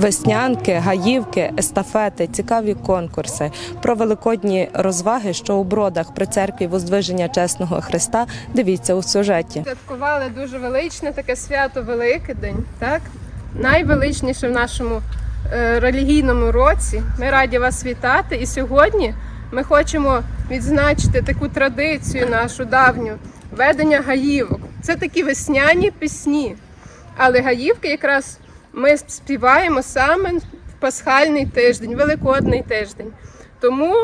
веснянки, гаївки, естафети, цікаві конкурси, про великодні розваги, що у бродах при церкві Воздвиження Чесного Христа. Дивіться у сюжеті. Святкували дуже величне таке свято Великдень, так? Найвеличніше в нашому е, релігійному році. Ми раді вас вітати. І сьогодні ми хочемо відзначити таку традицію нашу давню ведення гаївок. Це такі весняні пісні. Але гаївки якраз ми співаємо саме в пасхальний тиждень, великодний тиждень. Тому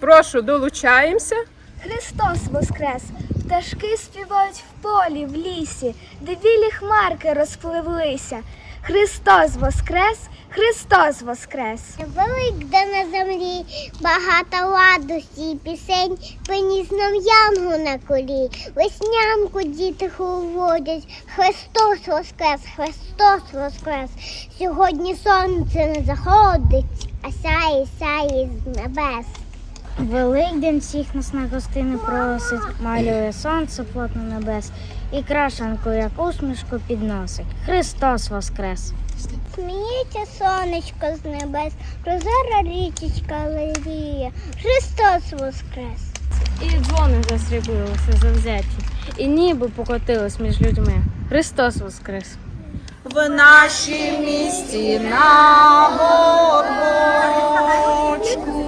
прошу долучаємося. Христос воскрес! Пташки співають в полі, в лісі, де білі хмарки розпливлися. Христос воскрес! Христос воскрес! Великде на землі, багато радості і пісень, приніс нам янгу на колі, веснянку діти говорять, Христос воскрес, Христос воскрес. Сьогодні сонце не заходить, а сяє, сяє з небес. Великдень всіх нас на гостини просить, малює сонце плотно небес і крашенку, як усмішку підносить. Христос воскрес! Сміється сонечко з небес, прозора річечка левіє, Христос воскрес. І дзвони засрібилися завзяті, і ніби покотились між людьми. Христос воскрес! в нашім місті на горбочку.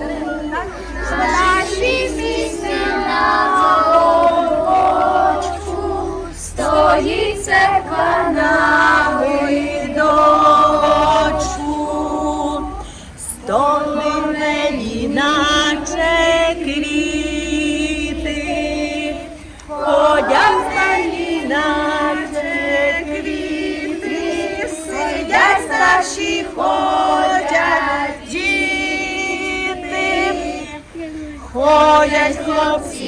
Ходять хлопці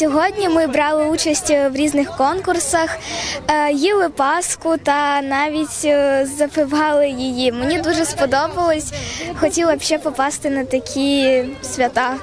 Сьогодні ми брали участь в різних конкурсах, е, їли паску та навіть е, запивали її. Мені дуже сподобалось. Хотіла б ще попасти на такі свята.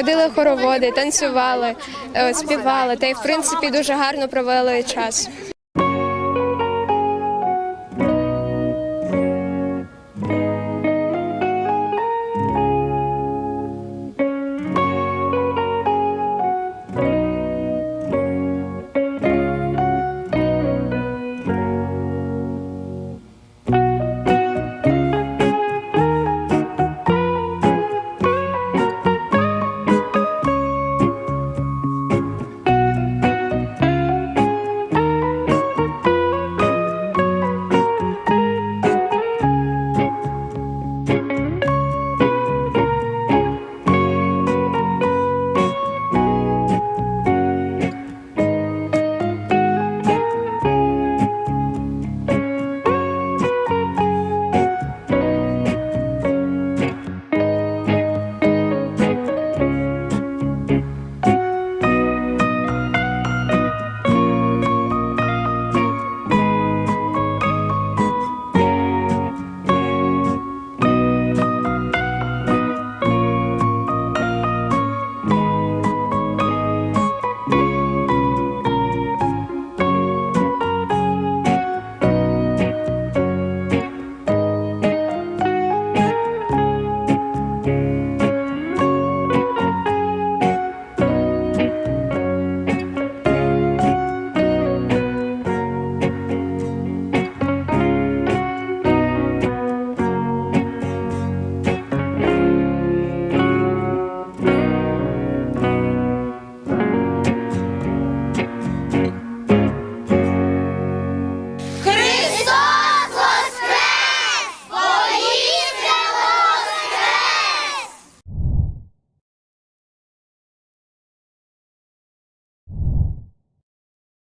Водили хороводи, танцювали, е, співали та й в принципі дуже гарно провели час.